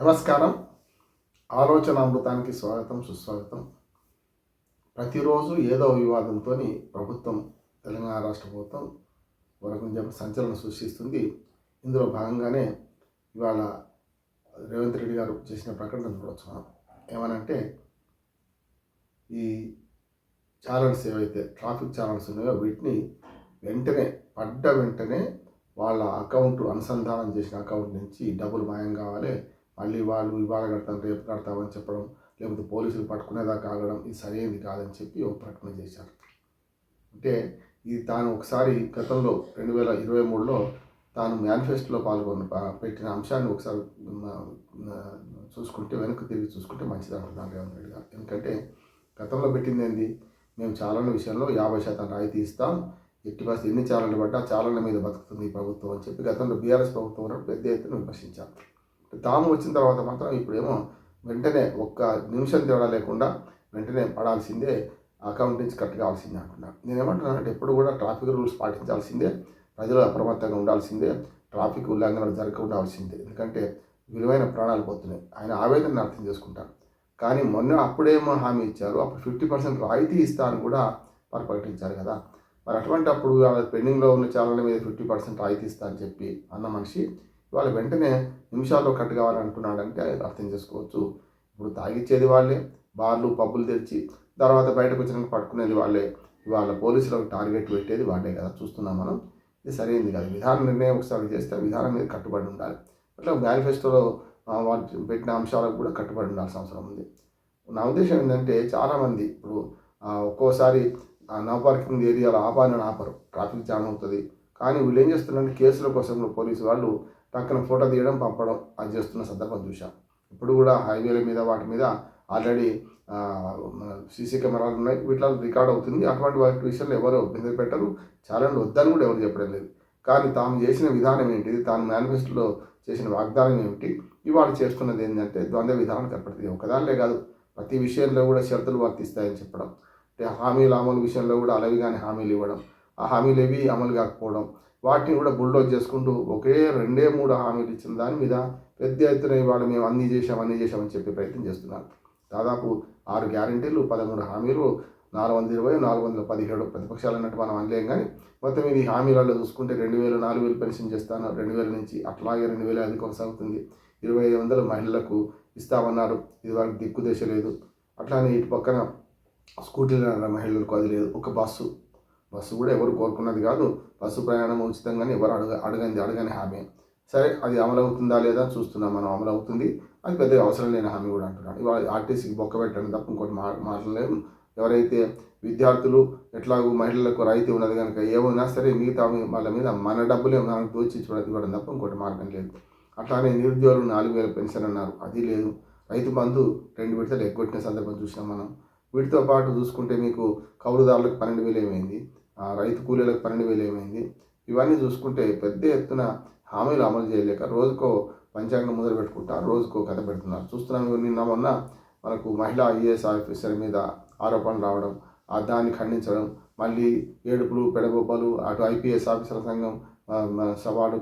నమస్కారం. ఆలోచన అమృతానికి స్వాగతం సుస్వాగతం. ప్రతిరోజు ఏదో వివాదంతో ప్రభుత్వం తెలంగాణ రాష్ట్ర ప్రభుత్వం వరకు సంచలనం సృష్టిస్తుంది. ఇందులో భాగంగానే ఇవాళ రేవంత్ రెడ్డి గారు చేసిన ప్రకటన చూడవచ్చు ఏమనంటే ఈ ఛానల్స్ ఏవైతే ట్రాఫిక్ ఛానల్స్ ఉన్నాయో వీటిని వెంటనే పడ్డ వెంటనే వాళ్ళ అకౌంట్ అనుసంధానం చేసిన అకౌంట్ నుంచి డబ్బులు మాయం కావాలి. మళ్ళీ వాళ్ళు ఇవాళ కడతాం రేపు కడతామని చెప్పడం లేకపోతే పోలీసులు పట్టుకునేదాకా ఆగడం ఇది సరైనది కాదని చెప్పి ఒక ప్రకటన చేశారు. అంటే ఇది తాను ఒకసారి గతంలో రెండు వేల ఇరవై మూడులో తాను మేనిఫెస్టోలో పాల్గొన్న పెట్టిన అంశాన్ని ఒకసారి చూసుకుంటే వెనక్కి తిరిగి చూసుకుంటే మంచిది అంటున్నాను రేవంత్ రెడ్డి గారు. ఎందుకంటే గతంలో పెట్టింది ఏంది? మేము చాలన్న విషయంలో యాభై శాతం రాయితీ ఇస్తాం ఎట్టి పరిస్థితి ఎన్ని చాలన్లు పడ్డా చాలన్ల మీద బతుకుతుంది ఈ ప్రభుత్వం అని చెప్పి గతంలో బీఆర్ఎస్ ప్రభుత్వం ఉన్నప్పుడు పెద్ద ఎత్తున విమర్శించారు. తాము వచ్చిన తర్వాత మాత్రం ఇప్పుడేమో వెంటనే ఒక్క నిమిషం తేడా లేకుండా వెంటనే పడాల్సిందే అకౌంట్ నుంచి కట్ కావాల్సిందే అంటున్నారు నేనేమంటున్నానంటే ఎప్పుడు కూడా ట్రాఫిక్ రూల్స్ పాటించాల్సిందే ప్రజలు అప్రమత్తంగా ఉండాల్సిందే ట్రాఫిక్ ఉల్లంఘనలు జరగక ఉండాల్సిందే. ఎందుకంటే విలువైన ప్రాణాలు పోతున్నాయి. ఆయన ఆవేదనని అర్థం చేసుకుంటారు. కానీ మొన్న అప్పుడేమో హామీ ఇచ్చారు అప్పుడు ఫిఫ్టీ పర్సెంట్ రాయితీ ఇస్తారని కూడా వారు ప్రకటించారు కదా. మరి అటువంటి అప్పుడు వాళ్ళ పెండింగ్లో ఉన్న ఛానళ్ళ మీద ఫిఫ్టీ పర్సెంట్ రాయితీ ఇస్తా అని చెప్పి అన్న మనిషి వాళ్ళు వెంటనే నిమిషాల్లో కట్ కావాలంటున్నాడంటే అర్థం చేసుకోవచ్చు. ఇప్పుడు తాగిచ్చేది వాళ్ళే బార్లు పబ్బులు తెరిచి తర్వాత బయటకు వచ్చినాక పట్టుకునేది వాళ్ళే. వాళ్ళ పోలీసులకు టార్గెట్ పెట్టేది వాళ్ళే కదా చూస్తున్నాం మనం. ఇది సరైనది కాదు. విధాన నిర్ణయం ఒకసారి చేస్తే విధానం మీద కట్టుబడి ఉండాలి. అట్లా మేనిఫెస్టోలో వాళ్ళు పెట్టిన అంశాలకు కూడా కట్టుబడి ఉండాల్సిన అవసరం ఉంది. నా ఉద్దేశం ఏంటంటే చాలామంది ఇప్పుడు ఒక్కోసారి నో పార్కింగ్ ఏరియాలో ఆపాలని ఆపరు. ట్రాఫిక్ జామ్ అవుతుంది. కానీ వీళ్ళు ఏం చేస్తున్నారంటే కేసుల కోసం పోలీసు వాళ్ళు టక్కన ఫోటో తీయడం పంపడం అది చేస్తున్న సందర్భం చూసాం ఇప్పుడు కూడా హైవేల మీద వాటి మీద ఆల్రెడీ సీసీ కెమెరాలు ఉన్నాయి. వీటిలో రికార్డ్ అవుతుంది. అటువంటి వాటి విషయంలో ఎవరు ఇబ్బంది పెట్టరు. ఛాలెంజ్ వద్దని కూడా ఎవరు చెప్పడం లేదు. కానీ తాము చేసిన విధానం ఏంటిది తాను మేనిఫెస్టోలో చేసిన వాగ్దానం ఏమిటి? ఇవాళ చేస్తున్నది ఏంటంటే ద్వంద్వ విధానం కనపడుతుంది ఒకదానిలే కాదు. ప్రతి విషయంలో కూడా షరతులు వర్తిస్తాయని చెప్పడం. అంటే హామీల అమలు విషయంలో కూడా అలాగే కానీ హామీలు ఇవ్వడం. ఆ హామీలు ఏవి అమలు కాకపోవడం. వాటిని కూడా బుల్డోజ్ చేసుకుంటూ ఒకే రెండే మూడు హామీలు ఇచ్చిన దాని మీద పెద్ద ఎత్తున ఇవాళ మేము అన్నీ చేసాం అన్ని చేసామని చెప్పే ప్రయత్నం చేస్తున్నారు. దాదాపు ఆరు గ్యారంటీలు పదమూడు హామీలు నాలుగు వందల ఇరవై నాలుగు వందల పదిహేడు ప్రతిపక్షాలు అన్నట్టు మనం అనలేం కానీ మొత్తం ఇది హామీలలో చూసుకుంటే రెండు వేలు నాలుగు వేలు పెన్షన్ చేస్తాను రెండు వేల నుంచి అట్లాగే రెండు వేల అది కొనసాగుతుంది. ఇరవై ఐదు వందల మహిళలకు ఇస్తామన్నారు. ఇది వాళ్ళకి దిక్కుదేశ లేదు. అట్లానే ఇటు పక్కన స్కూటీలు మహిళలకు అది లేదు. ఒక బస్సు బస్సు కూడా ఎవరు కోరుకున్నది కాదు. బస్సు ప్రయాణం ఉచితంగానే ఎవరు అడగ అడగంది అడగని హామీ. సరే అది అమలు అవుతుందా లేదా చూస్తున్నాం మనం అమలు అవుతుంది. అది పెద్దగా అవసరం లేని హామీ కూడా అంటున్నాడు. ఇవాళ ఆర్టీసీకి బొక్క పెట్టడం తప్ప ఇంకోటి మా మాట్లాడలేము ఎవరైతే విద్యార్థులు ఎట్లాగూ మహిళలకు రాయితీ ఉన్నది కనుక ఏమైనా సరే మిగతా వాళ్ళ మీద మన డబ్బులే మనకు దోచి ఇవ్వడం తప్ప ఇంకోటి మార్గం లేదు. అట్లానే నిరుద్యోగులు నాలుగు వేల పెన్షన్ అన్నారు. అది లేదు. రైతు బంధు రెండు విడతలు ఎగ్గొట్టిన సందర్భం చూసినాం మనం. వీటితో పాటు చూసుకుంటే మీకు కౌలుదారులకు పన్నెండు వేలు ఏమైంది? రైతు కూలీలకు పన్నెండు వేలు ఏమైంది? ఇవన్నీ చూసుకుంటే పెద్ద ఎత్తున హామీలు అమలు చేయలేక రోజుకో పంచాంగం మొదలు పెట్టుకుంటారు రోజుకో కథ పెడుతున్నారు. చూస్తున్నాం నిన్న మొన్న మనకు మహిళా ఐఏఎస్ ఆఫీసర్ మీద ఆరోపణలు రావడం ఆ దాన్ని ఖండించడం మళ్ళీ ఏడుపులు పెడబొబ్బలు అటు ఐపీఎస్ ఆఫీసర్ల సంఘం ఆ, మన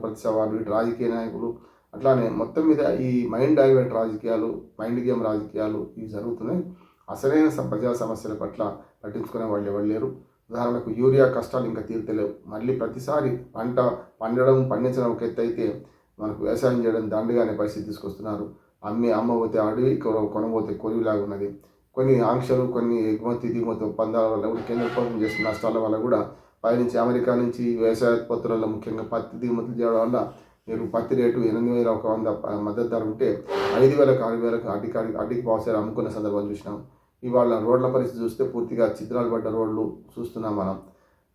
ప్రతి సవాలు ఇటు రాజకీయ నాయకులు అట్లానే మొత్తం మీద ఈ మైండ్ డైవర్ట్ రాజకీయాలు మైండ్ గేమ్ రాజకీయాలు ఇవి జరుగుతున్నాయి. అసలైన ప్రజా సమస్యల పట్ల పట్టించుకునే వాళ్ళు ఎవరు లేరు. ఉదాహరణకు యూరియా కష్టాలు ఇంకా తీర్తలేవు. మళ్ళీ ప్రతిసారి పంట పండడం పండించడం ఒక ఎత్తు అయితే మనకు వ్యవసాయం చేయడం దండగానే పరిస్థితి తీసుకొస్తున్నారు. అమ్మి అమ్మబోతే అడవి కొనబోతే కొలివిలాగా ఉన్నది. కొన్ని ఆంక్షలు కొన్ని ఎగుమతి దిగుమతి ఒప్పందాల వల్ల కూడా కేంద్ర ప్రభుత్వం చేస్తున్న నష్టాల వల్ల కూడా పైనుంచి అమెరికా నుంచి వ్యవసాయ ఉత్పత్తులలో ముఖ్యంగా పత్తి దిగుమతులు చేయడం వల్ల మీరు పత్తి రేటు ఎనిమిది వేల ఒక వంద మద్దతు ధర ఉంటే ఐదు వేలకు ఆరు వేలకు అడ్డికి అడ్డికి పావుసారి అమ్ముకున్న సందర్భం చూసినాం. ఇవాళ రోడ్ల పరిస్థితి చూస్తే పూర్తిగా చిత్రాలు పడ్డ రోడ్లు చూస్తున్నాం మనం.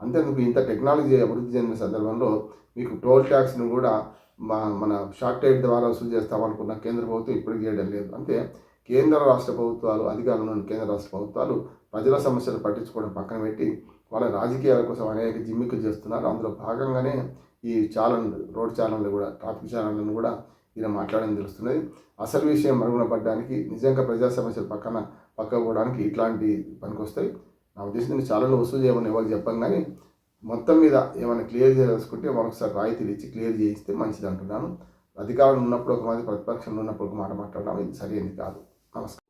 అంతేందుకు ఇంత టెక్నాలజీ అభివృద్ధి చెందిన సందర్భంలో మీకు టోల్ ట్యాక్స్ను కూడా మా మన షార్ట్ టైట్ ద్వారా వసూలు చేస్తామనుకున్న కేంద్ర ప్రభుత్వం ఇప్పటికి చేయడం లేదు. అంటే కేంద్ర రాష్ట్ర ప్రభుత్వాలు అధికారంలో కేంద్ర రాష్ట్ర ప్రభుత్వాలు ప్రజల సమస్యలు పట్టించుకోవడం పక్కన పెట్టి వాళ్ళ రాజకీయాల కోసం అనేక జిమ్మికులు చేస్తున్నారు. అందులో భాగంగానే ఈ ఛానల్ రోడ్ ఛానళ్ళు కూడా ట్రాఫిక్ ఛానళ్ళను కూడా ఈయన మాట్లాడడం తెలుస్తున్నది. అసలు విషయం మరుగున పడడానికి నిజంగా ప్రజా సమస్యలు పక్కన పక్క పోవడానికి ఇట్లాంటి పనికొస్తాయి. నా ఉద్దేశం నేను చాలా వసూలు చేయమని ఎవరు చెప్పాను కానీ మొత్తం మీద ఏమైనా క్లియర్ చేసుకుంటే మరొకసారి రాయితీలు ఇచ్చి క్లియర్ చేయిస్తే మంచిది అంటున్నాను. అధికారంలో ఉన్నప్పుడు ఒక మాట ప్రతిపక్షంలో ఉన్నప్పుడు ఒక మాట మాట్లాడడం ఇది సరైనది కాదు. నమస్కారం.